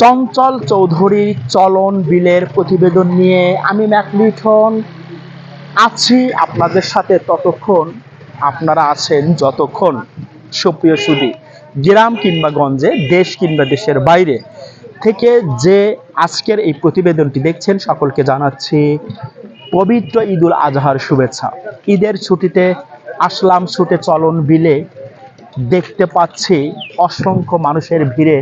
চঞ্চল চৌধুরীর চলন বিলের প্রতিবেদন নিয়ে আমি ম্যাকলিটন আছি আপনাদের সাথে ততক্ষণ। আপনারা আছেন যতক্ষণ। সুপ্রিয় সুদী, গ্রাম কিংবা গঞ্জে, দেশ কিংবা দেশের বাইরে থেকে যে আজকের এই প্রতিবেদনটি দেখছেন, সকলকে জানাচ্ছি পবিত্র ঈদুল আজহার শুভেচ্ছা। ঈদের ছুটিতে আসলাম ছুটে চলন বিলে। দেখতে পাচ্ছি অসংখ্য মানুষের ভিড়ে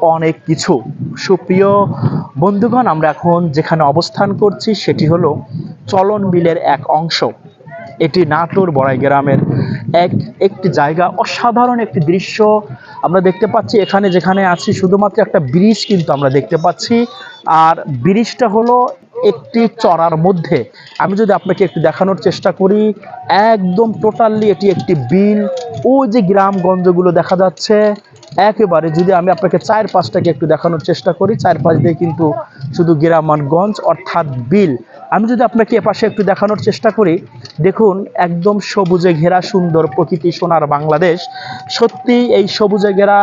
অনেক কিছু। সুপ্রিয় বন্ধুগণ, আমরা এখন যেখানে অবস্থান করছি সেটি হলো চলন বিলের এক অংশ। এটি নাটোর বড়াই গ্রামের এক, একটি জায়গা, অসাধারণ একটি দৃশ্য আমরা দেখতে পাচ্ছি। এখানে যেখানে আছি শুধুমাত্র একটা ব্রিজ কিন্তু আমরা দেখতে পাচ্ছি। আর ব্রিজটা হলো একটি চড়ার মধ্যে। আমি যদি আপনাকে একটু দেখানোর চেষ্টা করি, একদম টোটালি এটি একটি বিল। ওই যে গ্রামগঞ্জগুলো দেখা যাচ্ছে একেবারে যদি আমি আপনাকে চার পাঁচটাকে একটু দেখানোর চেষ্টা করি, চার পাঁচ দিয়ে কিন্তু শুধু গ্রামানগঞ্জ অর্থাৎ বিল। আমি যদি আপনাকে এপাশে একটু দেখানোর চেষ্টা করি, দেখুন একদম সবুজে ঘেরা সুন্দর প্রকৃতি সোনার বাংলাদেশ। সত্যি এই সবুজে ঘেরা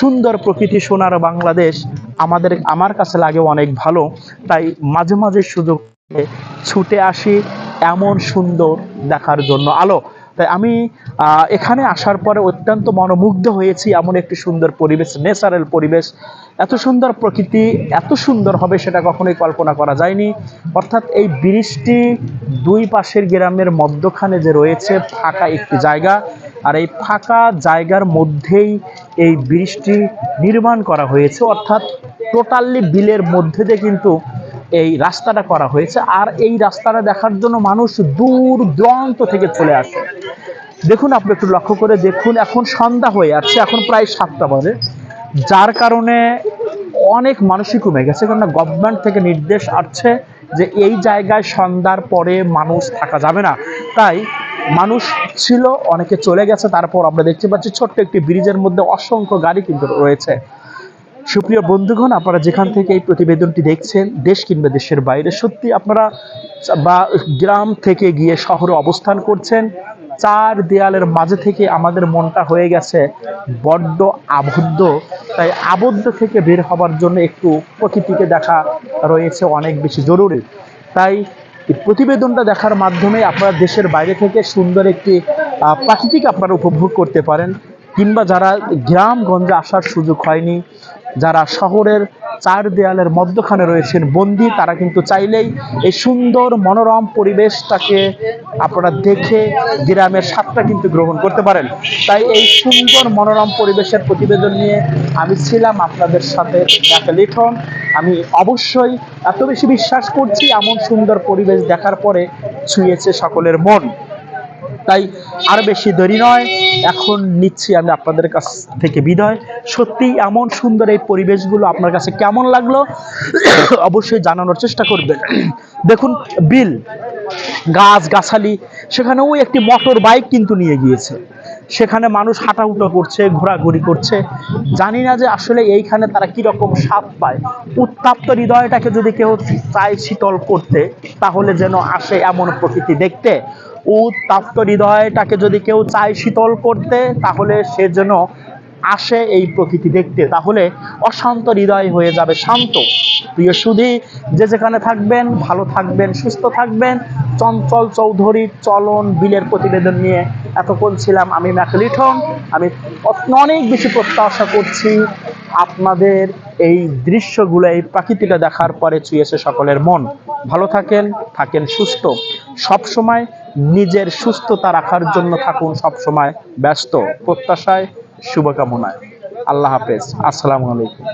সুন্দর প্রকৃতি সোনার বাংলাদেশ আমাদের, আমার কাছে লাগে অনেক ভালো। তাই মাঝে মাঝে সুযোগ ছুটে আসি এমন সুন্দর দেখার জন্য আলো। তাই আমি এখানে আসার পরে অত্যন্ত মনোমুগ্ধ হয়েছি এমন একটি সুন্দর পরিবেশ, ন্যাচারাল পরিবেশ। এত সুন্দর প্রকৃতি, এত সুন্দর হবে সেটা কখনোই কল্পনা করা যায়নি। অর্থাৎ এই ব্রিজটি দুই পাশের গ্রামের মধ্যখানে যে রয়েছে, ফাঁকা একটি জায়গা। আর এই ফাঁকা জায়গার মধ্যেই এই ব্রিজটি নির্মাণ করা হয়েছে। অর্থাৎ টোটালি বিলের মধ্যে দিয়ে কিন্তু এই রাস্তাটা করা হয়েছে। আর এই রাস্তাটা দেখার জন্য মানুষ দূর দূরান্ত থেকে চলে আসে। দেখুন, আপনি একটু লক্ষ্য করে দেখুন, এখন সন্ধ্যা হয়ে যাচ্ছে, এখন প্রায় সাতটা বাজে। যার কারণে অনেক মানুষই কমে গেছে, কেননা গভর্নমেন্ট থেকে নির্দেশ আসছে যে এই জায়গায় সন্ধ্যার পরে মানুষ থাকা যাবে না। তাই মানুষ ছিল, অনেকে চলে গেছে, তারপর আমরা দেখতে পাচ্ছি ছোট্ট একটি ব্রিজের মধ্যে অসংখ্য গাড়ি কিন্তু রয়েছে। সুপ্রিয় বন্ধুগণ, আপনারা যেখান থেকে এই প্রতিবেদনটি দেখছেন, দেশ কিংবা দেশের বাইরে, সত্যি আপনারা বা গ্রাম থেকে গিয়ে শহরে অবস্থান করছেন চার দেয়ালের মাঝে থেকে আমাদের মনটা হয়ে গেছে বড্ড আবদ্ধ। তাই আবদ্ধ থেকে বের হবার জন্য একটু প্রকৃতিকে দেখা রয়েছে অনেক বেশি জরুরি। তাই প্রতিবেদনটা দেখার মাধ্যমে আপনারা দেশের বাইরে থেকে সুন্দর একটি প্রাকৃতিক আপনারা উপভোগ করতে পারেন। কিংবা যারা গ্রামগঞ্জে আসার সুযোগ হয়নি, যারা শহরের চার দেয়ালের মধ্যখানে রয়েছেন বন্দি, তারা কিন্তু চাইলেই এই সুন্দর মনোরম পরিবেশটাকে আপনারা দেখে গ্রামের স্বাদটা কিন্তু গ্রহণ করতে পারেন। তাই এই সুন্দর মনোরম পরিবেশের প্রতিবেদন নিয়ে আমি ছিলাম আপনাদের সাথে দেখা লিখন। আমি অবশ্যই এত বেশি বিশ্বাস করছি, এমন সুন্দর পরিবেশ দেখার পরে ছুঁয়েছে সকলের মন। তাই আর বেশি দেরি নয়, এখন নিচ্ছি আমি আপনাদের কাছ থেকে বিদায়। সত্যি এমন সুন্দর এই পরিবেশগুলো আপনার কাছে কেমন লাগল, অবশ্যই জানানোর চেষ্টা করবেন। দেখুন, বিল গাছ, গাছালি সেখানেও একটি মোটর বাইক কিন্তু নিয়ে গিয়েছে। সেখানে মানুষ হাঁটাহুটো করছে, ঘোরাঘুরি করছে। জানি না যে আসলে এইখানে তারা কীরকম স্বাদ পায়। উত্তাপ্ত হৃদয়টাকে যদি কেউ চায় শীতল করতে, তাহলে যেন আসে এমন প্রকৃতি দেখতে। উত্তাপ্ত হৃদয়টাকে যদি কেউ চায় শীতল করতে, তাহলে সে যেন আসে এই প্রকৃতি দেখতে, তাহলে অশান্ত হৃদয় হয়ে যাবে শান্ত। প্রিয় সুধী, যে যেখানে থাকবেন, ভালো থাকবেন, সুস্থ থাকবেন। চঞ্চল চৌধুরীর চলন বিলের প্রতিবেদন নিয়ে এতক্ষণ ছিলাম আমি ম্যাকলিঠন আমি অনেক বেশি প্রত্যাশা করছি আপনাদের এই দৃশ্যগুলো, এই প্রাকৃতিটা দেখার পরে ছুঁয়েছে সকলের মন। ভালো থাকেন থাকেন সুস্থ। সব সময় নিজের সুস্থতা রাখার জন্য থাকুন সব সময় ব্যস্ত। প্রত্যাশায় শুভকামনায়। আল্লাহ হাফেজ। আসসালামু আলাইকুম।